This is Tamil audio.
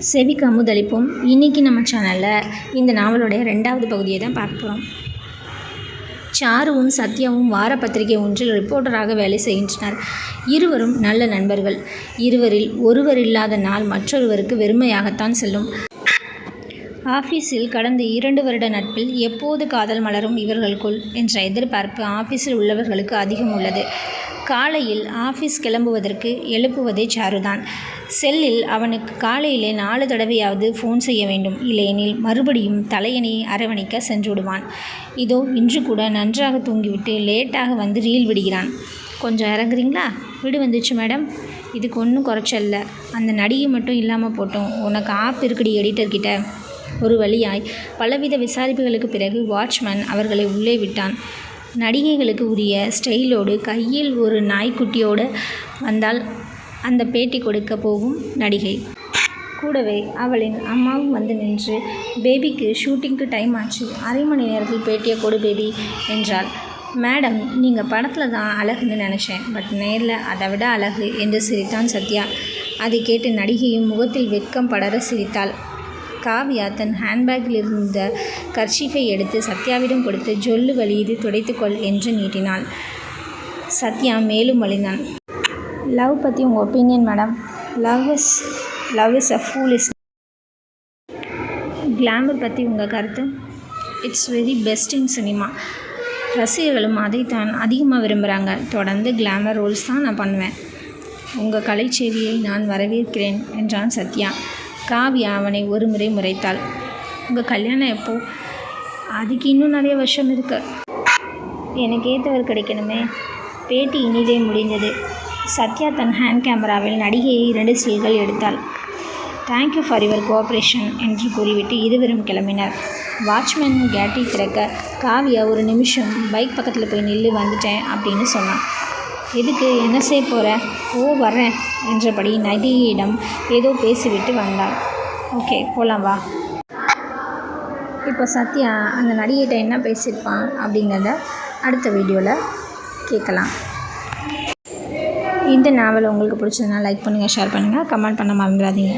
செவிக்கு அமுதளிப்போம் இன்றைக்கி நம்ம சேனலில் இந்த நாவலுடைய ரெண்டாவது பகுதியை தான் பார்க்க போகிறோம் சாருவும் சத்யாவும் வார பத்திரிகை ஒன்றில் ரிப்போர்ட்டராக வேலை செய்கின்றனர். இருவரும் நல்ல நண்பர்கள். இருவரில் ஒருவர் இல்லாத நாள் மற்றொருவருக்கு வெறுமையாகத்தான் செல்லும். ஆஃபீஸில் கடந்த இரண்டு வருட நட்பில் எப்போது காதல் மலரும் இவர்களுக்குள் என்ற எதிர்பார்ப்பு ஆஃபீஸில் உள்ளவர்களுக்கு அதிகம் உள்ளது. காலையில் ஆஃபீஸ் கிளம்புவதற்கு எழுப்புவதே சாருதான். செல்லில் அவனுக்கு காலையிலே நாலு தடவையாவது ஃபோன் செய்ய வேண்டும். இல்லையெனில் மறுபடியும் தலையணியை அரவணைக்க சென்று விடுவான் இதோ இன்று கூட நன்றாக தூங்கிவிட்டு லேட்டாக வந்து ரீல் விடுகிறான். கொஞ்சம் இறங்குறீங்களா? வீடு வந்துச்சு மேடம். இதுக்கு ஒன்றும் குறைச்சல்ல. அந்த நடிகை மட்டும் இல்லாமல் போட்டோம். உனக்கு ஆப் இருக்குடி எடிட்டர்கிட்ட ஒரு வழியாய். பலவித விசாரிப்புகளுக்கு பிறகு வாட்ச்மேன் அவர்களை உள்ளே விட்டான். நடிகைகளுக்கு உரிய ஸ்டைலோடு கையில் ஒரு நாய்க்குட்டியோடு வந்தால் அந்த பேட்டி கொடுக்க போகும் நடிகை. கூடவே அவளின் அம்மாவும் வந்து நின்று பேபிக்கு ஷூட்டிங்க்கு டைம் ஆச்சு. அரை மணி நேரத்தில் பேட்டியை கொடு பேபி என்றாள். மேடம் நீங்கள் படத்தில் தான் அழகுன்னு நினச்சேன். பட் நேரில் அதை விட அழகு என்று சிரித்தான் சத்யா. அதை கேட்டு நடிகையும் முகத்தில் வெட்கம் படர சிரித்தாள். காவ்யா தன் ஹேண்ட்பேக்கில் இருந்த கர்ஷீஃபை எடுத்து சத்யாவிடம் கொடுத்து ஜொல்லு வலியுது துடைத்துக்கொள் என்று நீட்டினாள். சத்யா மேலும் வழிந்தான் லவ் பற்றி உங்கள் opinion madam love is love is a fool is glamour பற்றி உங்கள் கருத்து? It's very best in cinema ரசிகர்களும் அதைத்தான் அதிகமாக விரும்புகிறாங்க தொடர்ந்து கிளாமர் ரோல்ஸ் தான் நான் பண்ணுவேன். உங்கள் கலைச்செவியை நான் வரவேற்கிறேன் என்றான் சத்யா. காவியா அவனை ஒரு முறை முறைத்தாள். உங்கள் கல்யாணம் எப்போ? அதுக்கு இன்னும் நிறைய வருஷம் இருக்கு. எனக்கு ஏற்றவர் கிடைக்கணுமே. பேட்டி இனிதே முடிந்தது சத்யா தன் ஹேண்ட் கேமராவில் நடிகையை இரண்டு ஸ்டில்கள் எடுத்தாள். தேங்க்யூ ஃபார் யுவர் கோஆப்ரேஷன் என்று கூறிவிட்டு இருவரும் கிளம்பினர். வாட்ச்மேன் கேட்டை திறக்க காவியா ஒரு நிமிஷம் பைக் பக்கத்தில் போய் நில்லு வந்துட்டேன் அப்படின்னு சொன்னான். எதுக்கு என்ன செய்ய போகிற ஓ வரேன் என்றபடி நடிகையிடம் ஏதோ பேசிவிட்டு வந்தாள். ஓகே போகலாம் வா. இப்போ சத்யா அந்த நடிகைகிட்ட என்ன பேசியிருப்பான் அப்படிங்கிறத அடுத்த வீடியோவில் கேட்கலாம். இந்த நாவல் உங்களுக்கு பிடிச்சதுனா லைக் பண்ணுங்கள் ஷேர் பண்ணுங்கள் கமெண்ட் பண்ண மறந்துடாதீங்க.